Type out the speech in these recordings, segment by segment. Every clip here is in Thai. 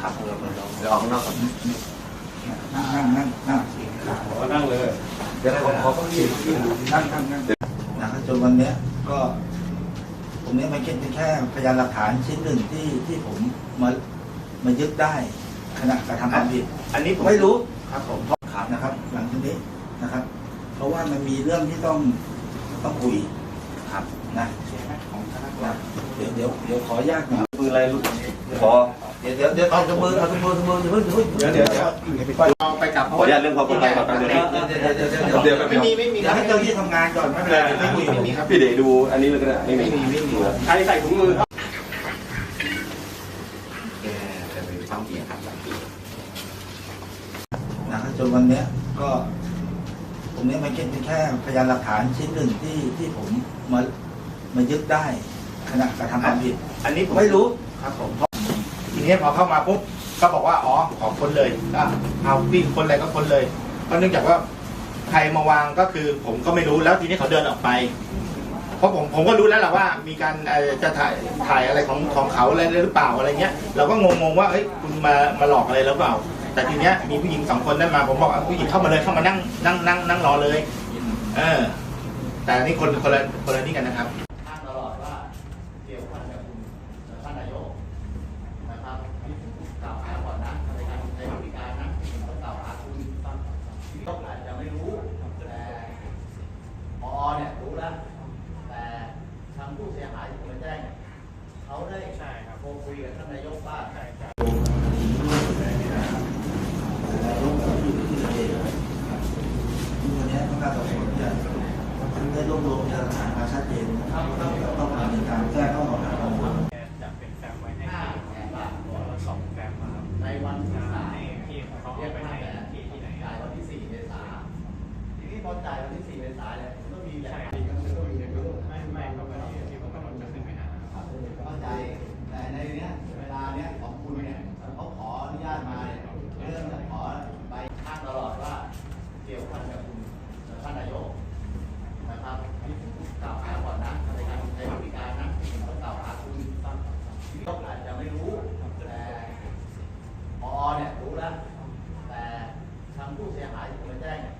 ครับเดี๋ยวออกข้างนอกก่อนนั่งนั่งนั่งนั่งนั่งเลยเดี๋ยวขอขอเก้าอี้นั่งนั่งนั่งนะครับจนวันเนี้ยก็ตรงเนี้ยมันเป็นแค่พยานหลักฐานชิ้นหนึ่งที่ที่ผมมามายึดได้ขณะกระทำความผิดอันนี้ผมไม่รู้ครับผมครับนะครับ หลังจากนี้นะครับ เพราะว่ามันมีเรื่องที่ต้องต้องคุยครับนะนะเดี๋ยวเดี๋ยวเดี๋ยวขออนุญาตหน่อยปืนอะไรลูกขอ ดี๋ยวเดี๋ยวเดี๋ยวเอาถุงมือเอาถุงมือถุงมืออย่าเพิ่งอย่าเพิ่งเดี๋ยวเดี๋ยวเดี๋ยวไปกลับขออนุญาตเรื่องความปลอดภัยก่อนแป๊บนึงเดี๋ยวเดี๋ยวเดี๋ยวเดี๋ยวเดี๋เดี๋ยยววแป๊บไม่นึงมีไม่มีเดี๋ยวให้เจ้าที่ทำงานก่อนไม่เป็นไรเดี๋ยวไม่คุยไม่มีครับพี่เดดูอันนี้เลยก็ได้ไม่มีไม่มีไม่มีใครใส่ถุงมือครับแกจะไปฟังเสียงครับนะครับจนวันเนี้ยก็ตรงเนี้ยมันเป็นแค่พยานหลักฐานชิ้นหนึ่งที่ที่ผมมามายึดได้ขณะกระทำความผิด อันนี้ผมไม่รู้ครับผมที นี้พอเข้ามาปุ๊บก็บอกว่าอ๋อขอคนเลยก็เอาพี่คนอะไรก็คนเลยเพราะเนื่องจากว่าใครมาวางก็คือผมก็ไม่รู้แล้วทีนี้เขาเดินออกไป เพราะผมผมก็รู้แล้วแหละว่ามีการเอ่อจะถ่ายถ่ายอะไรของของเขาอะไรหรือเปล่าอะไรเงี้ย เราก็งงๆว่าเฮ้ยคุณมามาหลอกอะไรหรือเปล่า แต่ทีเนี้ยมีผู้หญิงสองคนได้มาผมบอกว่าผู้หญิงเข้ามาเลยเข้ามานั่งนั่งนั่งนั่งรอเลย เออ แต่อันนี่คนคนละคนละนี่กันนะครับอ้างตลอดว่าเกี่ยวพันกับคุณท่านนายกนะครับกล่าวหาก่อนนะในการในบริการนะต้องกล่าวหาคุณที่ต้องอาจจะไม่รู้แต่พอ เนี่ยรู้แล้วแต่ทางผู้เสียหายที่มาแจ้งเนี่ยเขาได้โทรคุยกับท่านนายกว่าวันนี้ต้องการสอบสวนจะได้รวบรวมพยานหลักฐานมาชัดเจนนะครับต้อง เนี่ยรู้แล้ว แต่ทางผู้เสียหายที่มาแจ้งเนี่ย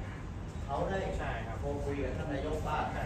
เขาได้ใช่ครับ โทรคุยกับท่านนายกว่าใ